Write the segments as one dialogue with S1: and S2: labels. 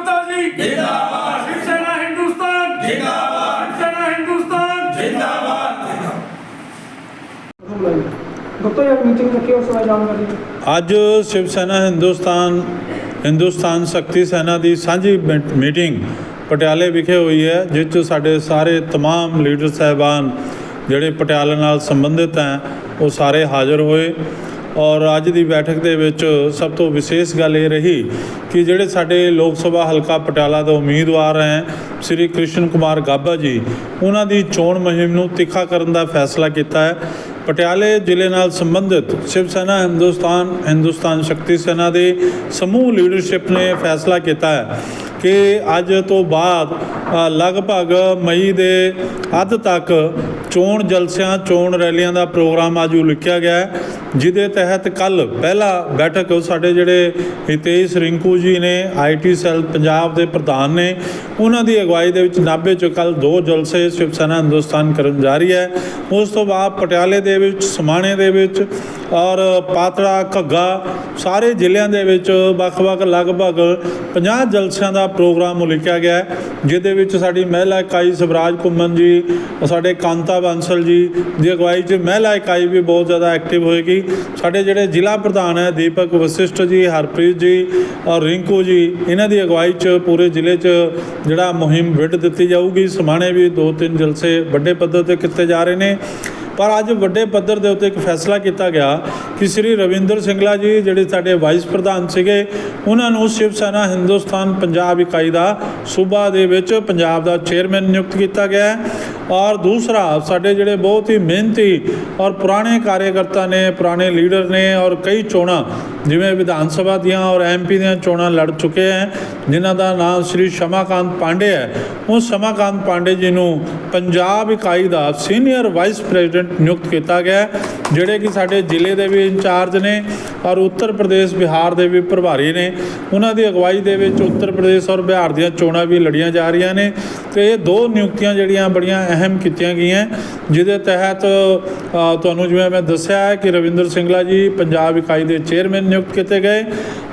S1: ਗੁਪਤਾ ਜੀ। ਜਿੰਦਾਬਾਦ। ਸ਼ਿਵ ਹਿੰਦੁਸਤਾਨ। ਜਿੰਦਾਬਾਦ। ਸ਼ਿਵ ਹਿੰਦੁਸਤਾਨ। ਜਿੰਦਾਬਾਦ। ਗੁਪਤਾ ਜੀ ਮੀਟਿੰਗ ਰੱਖੀ ਉਸ ਕਰੀ
S2: ਅੱਜ ਸ਼ਿਵ ਸੈਨਾ ਹਿੰਦੁਸਤਾਨ ਹਿੰਦੁਸਤਾਨ ਸ਼ਕਤੀ ਸੈਨਾ ਦੀ ਸਾਂਝੀ ਮੀਟਿੰਗ ਪਟਿਆਲੇ ਵਿਖੇ ਹੋਈ ਹੈ ਜਿਸ ਚ ਸਾਡੇ ਸਾਰੇ तमाम ਲੀਡਰ ਸਹਿਬਾਨ ਜਿਹੜੇ ਪਟਿਆਲੇ ਨਾਲ ਸੰਬੰਧਿਤ ਹੈ ਉਹ ਸਾਰੇ ਹਾਜ਼ਰ ਹੋਏ। ਔਰ ਅੱਜ ਦੀ ਬੈਠਕ ਦੇ ਵਿੱਚ ਸਭ ਤੋਂ ਵਿਸ਼ੇਸ਼ ਗੱਲ ਇਹ ਰਹੀ ਕਿ ਜਿਹੜੇ ਸਾਡੇ ਲੋਕ ਸਭਾ ਹਲਕਾ ਪਟਿਆਲਾ ਦੇ ਉਮੀਦਵਾਰ ਹੈ, ਸ੍ਰੀ ਕ੍ਰਿਸ਼ਨ ਕੁਮਾਰ ਗਾਬਾ ਜੀ, ਉਹਨਾਂ ਦੀ ਚੋਣ ਮੁਹਿੰਮ ਨੂੰ ਤਿੱਖਾ ਕਰਨ ਦਾ ਫੈਸਲਾ ਕੀਤਾ ਹੈ। ਪਟਿਆਲੇ ਜ਼ਿਲ੍ਹੇ ਨਾਲ ਸੰਬੰਧਿਤ ਸ਼ਿਵ ਸੈਨਾ, ਹਿੰਦੁਸਤਾਨ ਹਿੰਦੁਸਤਾਨ ਸ਼ਕਤੀ ਸੈਨਾ ਦੇ ਸਮੂਹ ਲੀਡਰਸ਼ਿਪ ਨੇ ਫੈਸਲਾ ਕੀਤਾ ਹੈ। ਕਿ ਅੱਜ ਤੋਂ ਬਾਅਦ ਲਗਭਗ ਮਈ ਦੇ ਅੱਧ ਤੱਕ ਚੋਣ ਜਲਸਿਆਂ, ਚੋਣ ਰੈਲੀਆਂ ਦਾ ਪ੍ਰੋਗਰਾਮ ਅੱਜ ਉਲੀਕਿਆ ਗਿਆ ਹੈ, ਜਿਹਦੇ ਤਹਿਤ ਕੱਲ ਪਹਿਲਾ ਬੈਠਕ ਸਾਡੇ ਜਿਹੜੇ ਹਿਤੇਸ਼ ਰਿੰਕੂ ਜੀ ਨੇ ਆਈਟੀ ਸੈੱਲ ਪੰਜਾਬ ਦੇ ਪ੍ਰਧਾਨ ਨੇ, ਉਹਨਾਂ ਦੀ ਅਗਵਾਈ ਦੇ ਵਿੱਚ ਨਾਭੇ 'ਚ ਕੱਲ ਦੋ ਜਲਸੇ ਸ਼ਿਵ ਸੈਨਾ ਹਿੰਦੁਸਤਾਨ ਕਰਨ ਜਾ ਰਹੀ ਹੈ। ਉਸ ਤੋਂ ਬਾਅਦ ਪਟਿਆਲੇ ਦੇ ਵਿੱਚ, ਸਮਾਣੇ ਦੇ ਵਿੱਚ ਔਰ ਪਾਤੜਾ, ਘੱਗਾ, ਸਾਰੇ ਜ਼ਿਲ੍ਹਿਆਂ ਦੇ ਵਿੱਚ ਵੱਖ-ਵੱਖ ਲਗਭਗ 50 ਜਲਸਿਆਂ ਦਾ ਪ੍ਰੋਗਰਾਮ ਉਲੀਕਿਆ ਗਿਆ ਹੈ, ਜਿਹਦੇ ਵਿੱਚ ਸਾਡੀ ਮਹਿਲਾ ਇਕਾਈ ਸਵਰਾਜ ਕੁੰਮਨ ਜੀ, ਸਾਡੇ ਕਾਂਤਾ ਬਾਂਸਲ ਜੀ, ਦੀ ਅਗਵਾਈ 'ਚ ਮਹਿਲਾ ਇਕਾਈ ਵੀ ਬਹੁਤ ਜ਼ਿਆਦਾ ਐਕਟਿਵ ਹੋਏਗੀ। ਸਾਡੇ ਜਿਹੜੇ ਜ਼ਿਲ੍ਹਾ ਪ੍ਰਧਾਨ ਹੈ, ਦੀਪਕ ਵਸਿਸ਼ਟ ਜੀ, ਹਰਪ੍ਰੀਤ ਜੀ ਔਰ ਰਿੰਕੂ ਜੀ, ਇਹਨਾਂ ਦੀ ਅਗਵਾਈ 'ਚ ਪੂਰੇ ਜ਼ਿਲ੍ਹੇ 'ਚ ਜਿਹੜਾ ਮੁਹਿੰਮ ਵਿੱਢ ਦਿੱਤੀ ਜਾਊਗੀ। ਸਮਾਣੇ ਵੀ ਦੋ ਤਿੰਨ ਜਲਸੇ ਵੱਡੇ ਪੱਧਰ ਤੇ ਕੀਤੇ ਜਾ ਰਹੇ ਨੇ। ਪਰ ਅੱਜ ਵੱਡੇ ਪੱਧਰ ਦੇ ਉੱਤੇ ਇੱਕ ਫੈਸਲਾ ਕੀਤਾ ਗਿਆ ਕਿ ਸ੍ਰੀ ਰਵਿੰਦਰ ਸਿੰਗਲਾ ਜੀ, ਜਿਹੜੇ ਸਾਡੇ ਵਾਈਸ ਪ੍ਰਧਾਨ ਸੀਗੇ, ਉਹਨਾਂ ਨੂੰ ਸ਼ਿਵ ਸੈਨਾ ਹਿੰਦੁਸਤਾਨ ਪੰਜਾਬ ਇਕਾਈ ਦਾ ਸੂਬਾ ਦੇ ਵਿੱਚ ਪੰਜਾਬ ਦਾ ਚੇਅਰਮੈਨ ਨਿਯੁਕਤ ਕੀਤਾ ਗਿਆ ਹੈ। ਔਰ ਦੂਸਰਾ, ਸਾਡੇ ਜਿਹੜੇ ਬਹੁਤ ਹੀ ਮਿਹਨਤੀ ਔਰ ਪੁਰਾਣੇ ਕਾਰਜਕਰਤਾ ਨੇ, ਪੁਰਾਣੇ ਲੀਡਰ ਨੇ ਔਰ ਕਈ ਚੋਣਾਂ, ਜਿਵੇਂ ਵਿਧਾਨ ਸਭਾ ਦੀਆਂ ਔਰ ਐਮਪੀ ਦੀਆਂ ਚੋਣਾਂ ਲੜ ਚੁੱਕੇ ਹੈ, ਜਿਨ੍ਹਾਂ ਦਾ ਨਾਮ ਸ੍ਰੀ ਸ਼ਮਾਕਾਂਤ ਪਾਂਡੇ ਹੈ। ਉਹ ਸ਼ਮਾਕਾਂਤ ਪਾਂਡੇ ਜੀ ਨੂੰ ਪੰਜਾਬ ਇਕਾਈ ਦਾ ਸੀਨੀਅਰ ਵਾਈਸ ਪ੍ਰੈਜ਼ੀਡੈਂਟ ਨਿਯੁਕਤ ਕੀਤਾ ਗਿਆ ਜਿਹੜੇ ਕਿ ਸਾਡੇ ਜ਼ਿਲ੍ਹੇ ਦੇ ਵੀ ਇੰਚਾਰਜ ਨੇ ਔਰ ਉੱਤਰ ਪ੍ਰਦੇਸ਼, ਬਿਹਾਰ ਦੇ ਵੀ ਪ੍ਰਭਾਰੀ ਨੇ। ਉਹਨਾਂ ਦੀ ਅਗਵਾਈ ਦੇ ਵਿੱਚ ਉੱਤਰ ਪ੍ਰਦੇਸ਼ ਔਰ ਬਿਹਾਰ ਦੀਆਂ ਚੋਣਾਂ ਵੀ ਲੜੀਆਂ ਜਾ ਰਹੀਆਂ ਨੇ ਤੇ ਇਹ ਦੋ ਨਿਯੁਕਤੀਆਂ ਜਿਹੜੀਆਂ ਬੜੀਆਂ ਅਹਿਮ ਕੀਤੀਆਂ ਗਈਆਂ, ਜਿਹਦੇ ਤਹਿਤ ਤੁਹਾਨੂੰ ਜਿਵੇਂ ਮੈਂ ਦੱਸਿਆ ਹੈ ਕਿ ਰਵਿੰਦਰ ਸਿੰਗਲਾ ਜੀ ਪੰਜਾਬ ਇਕਾਈ ਦੇ ਚੇਅਰਮੈਨ ਨਿਯੁਕਤ ਕੀਤੇ ਗਏ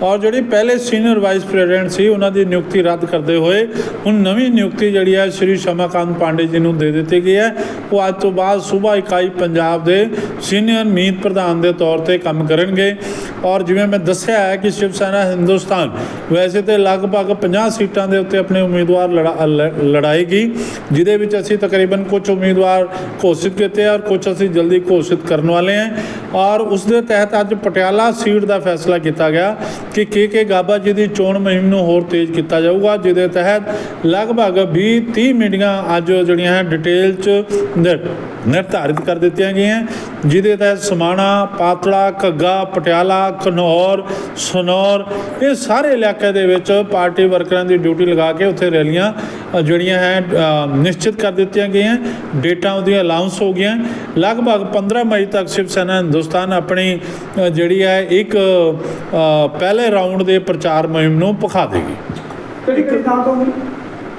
S2: ਔਰ ਜਿਹੜੀ ਪਹਿਲੇ ਸੀਨੀਅਰ ਵਾਈਸ ਪ੍ਰੈਜ਼ੀਡੈਂਟ ਸੀ, ਉਹਨਾਂ ਦੀ ਨਿਯੁਕਤੀ ਰੱਦ ਕਰਦੇ ਹੋਏ ਹੁਣ ਨਵੀਂ ਨਿਯੁਕਤੀ ਜਿਹੜੀ ਹੈ, ਸ਼੍ਰੀ ਸ਼ਮਾਕਾਂਤ ਪਾਂਡੇ ਜੀ ਨੂੰ ਦੇ ਦਿੱਤੀ ਗਈ ਹੈ। ਉਹ ਅੱਜ ਤੋਂ ਬਾਅਦ ਸੂਬਾ ਇਕਾਈ ਪੰਜਾਬ ਦੇ ਸੀਨੀਅਰ ਮੀਤ ਪ੍ਰਧਾਨ ਦੇ ਤੌਰ ਤੇ ਕੰਮ ਕਰਨਗੇ। ਔਰ ਜਿਵੇਂ ਮੈਂ ਦੱਸਿਆ ਹੈ ਕਿ ਸ਼ਿਵ ਸੈਨਾ ਹਿੰਦੁਸਤਾਨ ਵੈਸੇ ਤੇ ਲਗਭਗ 50 ਸੀਟਾਂ ਦੇ ਉੱਤੇ ਆਪਣੇ ਉਮੀਦਵਾਰ ਲੜਾ- ਲ- ਲੜਾਏਗੀ, ਜਿਹਦੇ ਵਿੱਚ ਅਸੀਂ ਤਕਰੀਬਨ ਕੁਝ ਉਮੀਦਵਾਰ ਘੋਸ਼ਿਤ ਕੀਤੇ ਔਰ ਕੁਝ ਅਸੀਂ ਜਲਦੀ ਘੋਸ਼ਿਤ ਕਰਨ ਵਾਲੇ ਹਾਂ ਔਰ ਉਸ ਦੇ ਤਹਿਤ ਅੱਜ ਪਟਿਆਲਾ ਸੀਟ ਦਾ ਫੈਸਲਾ ਕੀਤਾ ਗਿਆ ਕਿ ਕੇ ਕੇ ਗਾਬਾ ਜੀ ਦੀ ਚੋਣ ਮੁਹਿੰਮ ਨੂੰ ਹੋਰ ਤੇਜ਼ ਕੀਤਾ ਜਾਊਗਾ, ਜਿਹਦੇ ਤਹਿਤ ਲਗਭਗ 20 30 ਮੀਟਿੰਗਾਂ ਅੱਜ ਜਿਹੜੀਆਂ ਹੈ ਡਿਟੇਲ ਚ ਨਿਰ- ਨਿਰਧਾਰਿਤ ਕਰ ਦਿੱਤੀਆਂ ਗਈਆਂ। ਜਿਹਦੇ ਤਹਿਤ ਸਮਾਣਾ, ਪਾਤੜਾ, ਘੱਗਾ, ਪਟਿਆਲਾ ਘਨੌਰ ਸਨੌਰ, ਇਹ ਸਾਰੇ ਇਲਾਕੇ ਦੇ ਵਿੱਚ ਪਾਰਟੀ ਵਰਕਰਾਂ ਦੀ ਡਿਊਟੀ ਲਗਾ ਕੇ ਉੱਥੇ ਰੈਲੀਆਂ ਜਿਹੜੀਆਂ ਹੈ ਨਿਸ਼ਚਿਤ ਕਰ ਦਿੱਤੀਆਂ ਗਈਆਂ। ਡੇਟਾ ਉਹਦੀਆਂ ਅਲਾਉਂਸ ਹੋ ਗਈਆਂ। ਲਗਭਗ 15 ਮਈ ਤੱਕ ਸ਼ਿਵ ਸੈਨਾ ਹਿੰਦੁਸਤਾਨ ਆਪਣੀ ਜਿਹੜੀ ਹੈ, ਇੱਕ ਪਹਿਲੇ ਰਾਊਂਡ ਦੇ ਪ੍ਰਚਾਰ ਮੁਹਿੰਮ ਨੂੰ ਪਖਾ ਦੇਗੀ।
S1: ਕਿਹੜੀ ਕਿਹੜੀ ਤੋਂ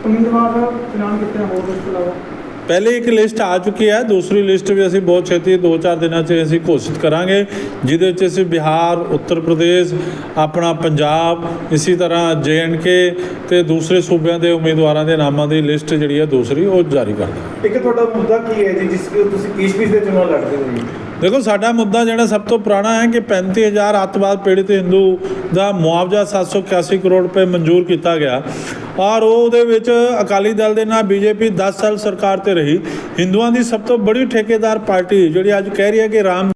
S1: ਉਮੀਦਵਾਰ ਐਲਾਨ ਕੀਤੇ, ਹੋਰ ਇਸ ਤੋਂ ਇਲਾਵਾ?
S2: ਪਹਿਲੇ ਇੱਕ ਲਿਸਟ ਆ ਚੁੱਕੀ ਹੈ, ਦੂਸਰੀ ਲਿਸਟ ਵੀ ਅਸੀਂ ਬਹੁਤ ਛੇਤੀ 2-4 ਦਿਨਾਂ 'ਚ ਅਸੀਂ ਘੋਸ਼ਿਤ ਕਰਾਂਗੇ, ਜਿਹਦੇ ਵਿੱਚ ਅਸੀਂ ਬਿਹਾਰ, ਉੱਤਰ ਪ੍ਰਦੇਸ਼, ਆਪਣਾ ਪੰਜਾਬ, ਇਸੇ ਤਰ੍ਹਾਂ ਕੇ ਤੇ ਦੂਸਰੇ ਸੂਬਿਆਂ ਦੇ ਉਮੀਦਵਾਰਾਂ ਦੇ ਨਾਮਾਂ ਦੀ ਲਿਸਟ ਜਿਹੜੀ ਹੈ ਦੂਸਰੀ ਉਹ ਜਾਰੀ ਕਰ ਦਾਂਗੇ।
S3: ਇੱਕ ਤੁਹਾਡਾ ਮੁੱਦਾ ਕੀ ਹੈ ਜੀ, ਜਿਸ ਤੁਸੀਂ ਪੀਸ-ਪੀਸ ਦੇ ਚੋਣਾਂ ਲੜਦੇ ਹੋ
S2: ਦੇਖੋ, ਸਾਡਾ ਮੁੱਦਾ ਜਿਹੜਾ ਸਭ ਤੋਂ ਪੁਰਾਣਾ ਹੈ ਕਿ 35000 ਅੱਤਵਾਦ ਪੀੜਿਤ ਹਿੰਦੂ ਦਾ ਮੁਆਵਜ਼ਾ 781 ਕਰੋੜ ਰੁਪਏ ਮਨਜ਼ੂਰ ਕੀਤਾ ਗਿਆ। ਔਰ ਉਹਦੇ ਵਿੱਚ ਅਕਾਲੀ ਦਲ ਦੇ ਨਾਲ ਬੀਜੇਪੀ 10 ਸਾਲ ਸਰਕਾਰ ਤੇ ਰਹੀ। ਹਿੰਦੂਆਂ ਦੀ ਸਭ ਤੋਂ ਬੜੀ ਠੇਕੇਦਾਰ ਪਾਰਟੀ ਜਿਹੜੀ ਅੱਜ ਕਹਿ ਰਹੀ ਹੈ ਕਿ ਰਾਮ